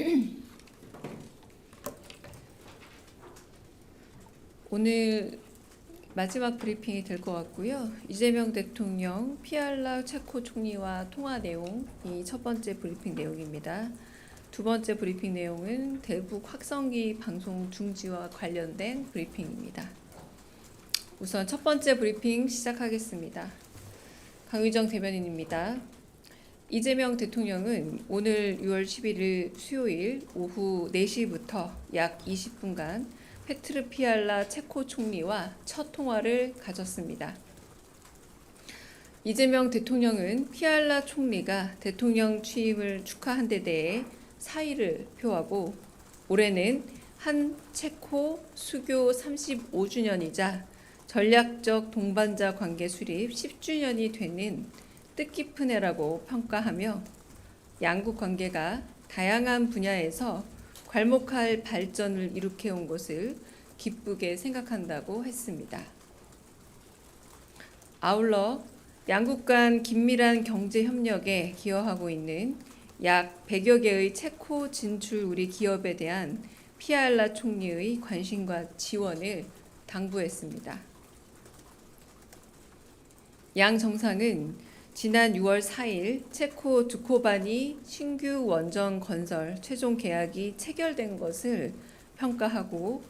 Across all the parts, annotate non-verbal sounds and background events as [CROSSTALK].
[CLEARS THROAT] 오늘 마지막 브리핑이 될 것 같고요. 이재명 대통령 피알라 체코 총리와 통화 내용 이 첫 번째 브리핑 내용입니다. 두 번째 브리핑 내용은 대북 확성기 방송 중지와 관련된 브리핑입니다. 우선 첫 번째 브리핑 시작하겠습니다. 강유정 대변인입니다. 이재명 대통령은 오늘 6월 11일 수요일 오후 4시부터 약 20분간 페트르 피알라 체코 총리와 첫 통화를 가졌습니다. 이재명 대통령은 피알라 총리가 대통령 취임을 축하한 데 대해 사의를 표하고 올해는 한 체코 수교 35주년이자 전략적 동반자 관계 수립 10주년이 되는 뜻깊은 해라고 평가하며 양국 관계가 다양한 분야에서 괄목할 발전을 이룩해온 것을 기쁘게 생각한다고 했습니다. 아울러 양국 간 긴밀한 경제 협력에 기여하고 있는 약 100여 개의 체코 진출 우리 기업에 대한 피알라 총리의 관심과 지원을 당부했습니다. 양 정상은 지난 6월 4일 체코 두코바니 신규 원전 건설 최종 계약이 체결된 것을 평가하고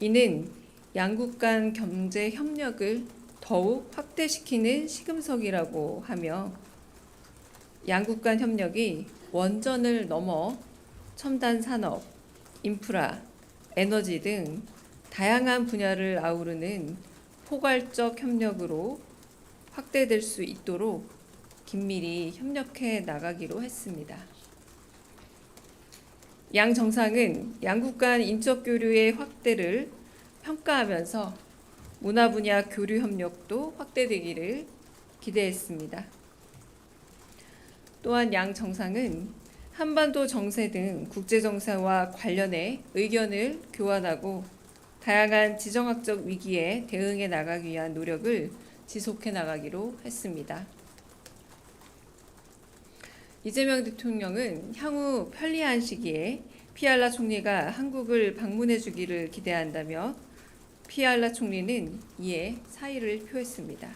이는 양국 간 경제 협력을 더욱 확대시키는 시금석이라고 하며 양국 간 협력이 원전을 넘어 첨단 산업, 인프라, 에너지 등 다양한 분야를 아우르는 포괄적 협력으로 확대될 수 있도록 긴밀히 협력해 나가기로 했습니다. 양 정상은 양국 간 인적 교류의 확대를 평가하면서 문화 분야 교류 협력도 확대되기를 기대했습니다. 또한 양 정상은 한반도 정세 등 국제 정세와 관련해 의견을 교환하고 다양한 지정학적 위기에 대응해 나가기 위한 노력을 지속해 나가기로 했습니다. 이재명 대통령은 향후 편리한 시기에 피알라 총리가 한국을 방문해 주기를 기대한다며 피알라 총리는 이에 사의를 표했습니다.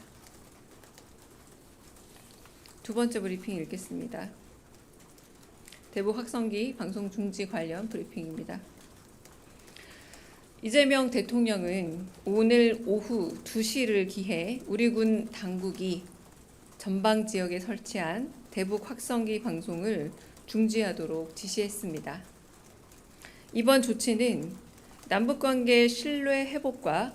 두 번째 브리핑 읽겠습니다. 대북 확성기 방송 중지 관련 브리핑입니다. 이재명 대통령은 오늘 오후 2시를 기해 우리 군 당국이 전방 지역에 설치한 대북 확성기 방송을 중지하도록 지시했습니다. 이번 조치는 남북관계 신뢰 회복과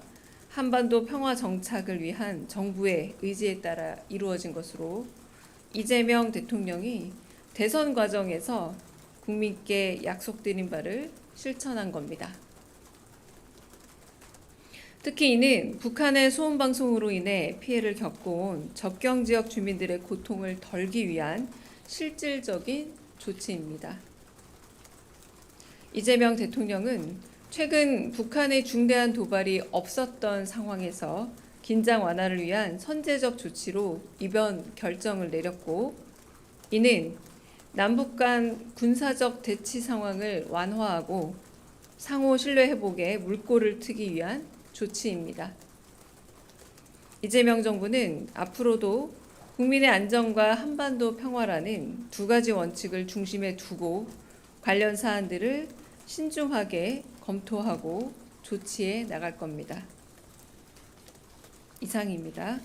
한반도 평화 정착을 위한 정부의 의지에 따라 이루어진 것으로 이재명 대통령이 대선 과정에서 국민께 약속드린 바를 실천한 겁니다. 특히 이는 북한의 소음 방송으로 인해 피해를 겪어온 접경 지역 주민들의 고통을 덜기 위한 실질적인 조치입니다. 이재명 대통령은 최근 북한의 중대한 도발이 없었던 상황에서 긴장 완화를 위한 선제적 조치로 이번 결정을 내렸고 이는 남북 간 군사적 대치 상황을 완화하고 상호 신뢰 회복에 물꼬를 트기 위한 조치입니다. 이재명 정부는 앞으로도 국민의 안전과 한반도 평화라는 두 가지 원칙을 중심에 두고 관련 사안들을 신중하게 검토하고 조치해 나갈 겁니다. 이상입니다.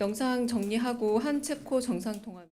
영상 정리하고 한 체코 정상 통화